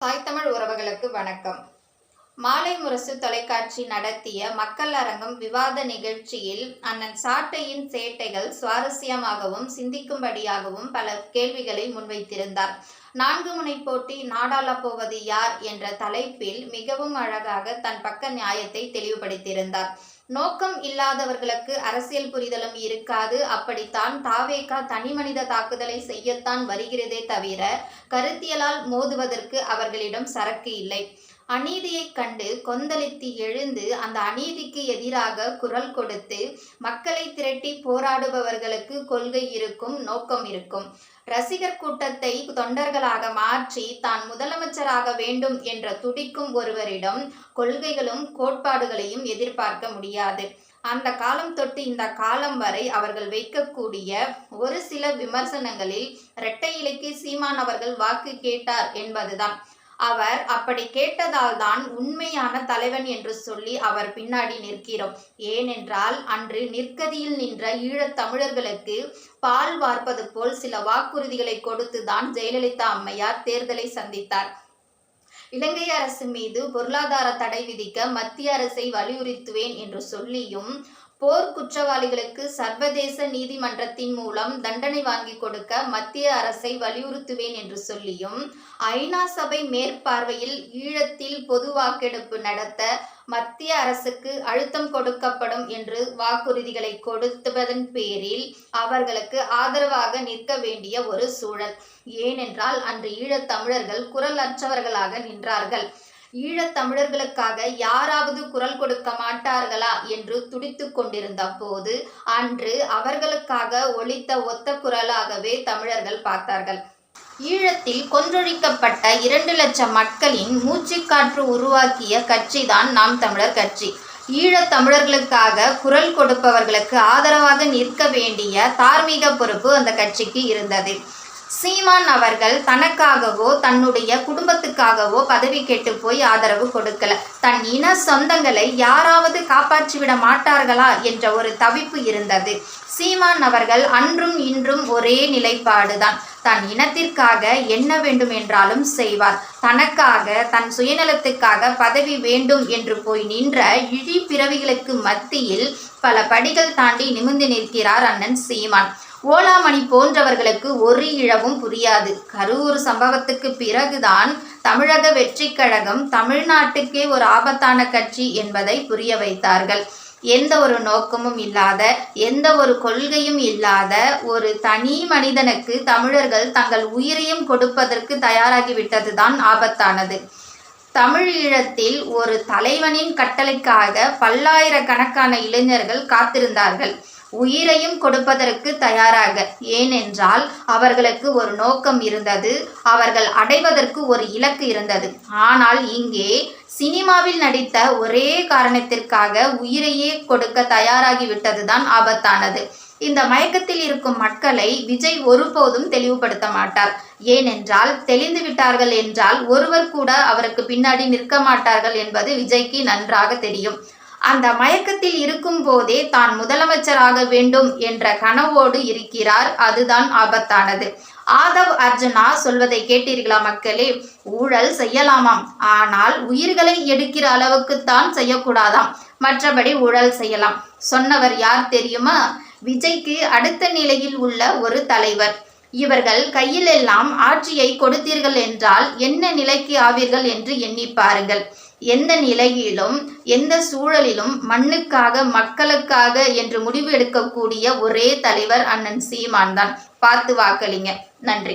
தாய் தமிழ் உறவுகளுக்கு வணக்கம். மாலை முரசு தொலைக்காட்சி நடத்திய மக்கள் அரங்கம் விவாத நிகழ்ச்சியில் அண்ணன் சாட்டையின் சேட்டைகள் சுவாரஸ்யமாகவும் சிந்திக்கும்படியாகவும் பல கேள்விகளை முன்வைத்திருந்தார். நான்கு முனை போட்டி நாடாள போவது யார் என்ற தலைப்பில் மிகவும் அழகாக தன் பக்க நியாயத்தை தெளிவுபடுத்தியிருந்தார். நோக்கம் இல்லாதவர்களுக்கு அரசியல் புரிதலும் இருக்காது. அப்படித்தான் தாவேகா தனிமனித தாக்குதலை செய்யத்தான் வருகிறதே தவிர கருத்தியலால் மோதுவதற்கு அவர்களிடம் சரக்கு இல்லை. அநீதியைக் கண்டு கொந்தளித்து எழுந்து அந்த அநீதிக்கு எதிராக குரல் கொடுத்து மக்களை திரட்டி போராடுபவர்களுக்கு கொள்கை இருக்கும் நோக்கம் இருக்கும். ரசிகர் கூட்டத்தை தொண்டர்களாக மாற்றி தான் முதலமைச்சராக வேண்டும் என்ற துடிக்கும் ஒருவரிடம் கொள்கைகளும் கோட்பாடுகளையும் எதிர்பார்க்க முடியாது. அந்த காலம் தொட்டு இந்த காலம் வரை அவர்கள் வைக்கக்கூடிய ஒரு சில விமர்சனங்களில் இரட்டை இலைக்கு சீமான் அவர்கள் வாக்கு கேட்டார் என்பதுதான். அவர் அப்படி கேட்டதால் தான் உண்மையான தலைவன் என்று சொல்லி அவர் பின்னாடி நிற்கிறோம். ஏனென்றால் அன்று நிற்கதியில் நின்ற ஈழத் தமிழர்களுக்கு பால் வார்ப்பது போல் சில வாக்குறுதிகளை கொடுத்து தான் ஜெயலலிதா அம்மையார் தேர்தலை சந்தித்தார். இலங்கை அரசு மீது பொருளாதார தடை விதிக்க மத்திய அரசை வலியுறுத்துவேன் என்று சொல்லியும் போர் குற்றவாளிகளுக்கு சர்வதேச நீதிமன்றத்தின் மூலம் தண்டனை வாங்கி கொடுக்க மத்திய அரசை வலியுறுத்துவேன் என்று சொல்லியும் ஐநா சபை மேற்பார்வையில் ஈழத்தில் பொது வாக்கெடுப்பு நடத்த மத்திய அரசுக்கு அழுத்தம் கொடுக்கப்படும் என்று வாக்குறுதிகளை கொடுத்ததன் பேரில் அவர்களுக்கு ஆதரவாக நிற்க வேண்டிய ஒரு சூழல். ஏனென்றால் அன்று ஈழத் தமிழர்கள் குரல் அற்றவர்களாக நின்றார்கள். ஈழத் தமிழர்களுக்காக யாராவது குரல் கொடுக்க மாட்டார்களா என்று துடித்து கொண்டிருந்த போது அன்று அவர்களுக்காக ஒலித்த ஒத்த குரலாகவே தமிழர்கள் பார்த்தார்கள். ஈழத்தில் கொன்றொழிக்கப்பட்ட இரண்டு லட்சம் மக்களின் மூச்சுக்காற்று உருவாக்கிய கட்சிதான் நாம் தமிழர் கட்சி. ஈழத் தமிழர்களுக்காக குரல் கொடுப்பவர்களுக்கு ஆதரவாக நிற்க வேண்டிய தார்மீக பொறுப்பு அந்த கட்சிக்கு இருந்தது. சீமான் அவர்கள் தனக்காகவோ தன்னுடைய குடும்பத்துக்காகவோ பதவி கேட்டு போய் ஆதரவு கொடுக்கல. தன் இன சொந்தங்களை யாராவது காப்பாற்றிவிட மாட்டார்களா என்ற ஒரு தவிப்பு இருந்தது. சீமான் அவர்கள் அன்றும் இன்றும் ஒரே நிலைப்பாடுதான். தன் இனத்திற்காக என்ன வேண்டும் என்றாலும் செய்வார். தனக்காக தன் சுயநலத்துக்காக பதவி வேண்டும் என்று போய் நின்ற இழி பிறவிகளுக்கு மத்தியில் பல படிகள் தாண்டி நிமிர்ந்து நிற்கிறார் அண்ணன் சீமான். ஓலாமணி போன்றவர்களுக்கு ஒரு இழவும் புரியாது. கரூர் சம்பவத்துக்கு பிறகுதான் தமிழக வெற்றி கழகம் தமிழ்நாட்டுக்கே ஒரு ஆபத்தான கட்சி என்பதை புரிய வைத்தார்கள். எந்த ஒரு நோக்கமும் இல்லாத எந்த ஒரு கொள்கையும் இல்லாத ஒரு தனி மனிதனுக்கு தமிழர்கள் தங்கள் உயிரையும் கொடுப்பதற்கு தயாராகிவிட்டதுதான் ஆபத்தானது. தமிழீழத்தில் ஒரு தலைவனின் கட்டளைக்காக பல்லாயிரக்கணக்கான இளைஞர்கள் காத்திருந்தார்கள். உயிரையும் கொடுப்பதற்கு தயாராக. ஏனென்றால் அவர்களுக்கு ஒரு நோக்கம் இருந்தது. அவர்கள் அடைவதற்கு ஒரு இலக்கு இருந்தது. ஆனால் இங்கே சினிமாவில் நடித்த ஒரே காரணத்திற்காக உயிரையே கொடுக்க தயாராகிவிட்டதுதான் ஆபத்தானது. இந்த மயக்கத்தில் இருக்கும் மக்களை விஜய் ஒருபோதும் தெளிவுபடுத்த மாட்டார். ஏனென்றால் தெளிந்து விட்டார்கள் என்றால் ஒருவர் கூட அவருக்கு பின்னாடி நிற்க மாட்டார்கள் என்பது விஜய்க்கு நன்றாக தெரியும். அந்த மயக்கத்தில் இருக்கும் போதே தான் முதலமைச்சராக வேண்டும் என்ற கனவோடு இருக்கிறார். அதுதான் ஆபத்தானது. ஆதவ் அர்ஜுனா சொல்வதை கேட்டீர்களா மக்களே? ஊழல் செய்யலாமாம். ஆனால் உயிர்களை எடுக்கிற அளவுக்குத்தான் செய்யக்கூடாதாம். மற்றபடி ஊழல் செய்யலாம். சொன்னவர் யார் தெரியுமா? விஜய்க்கு அடுத்த நிலையில் உள்ள ஒரு தலைவர். இவர்கள் கையிலெல்லாம் ஆட்சியை கொடுத்தீர்கள் என்றால் என்ன நிலைக்கு ஆவீர்கள் என்று எண்ணி பாருங்கள் எந்த நிலையிலும் எந்த சூழலிலும் மண்ணுக்காக மக்களுக்காக என்று முடிவு எடுக்கக்கூடிய ஒரே தலைவர் அண்ணன் சீமான் தான் பார்த்து வாக்களிங்க. நன்றி.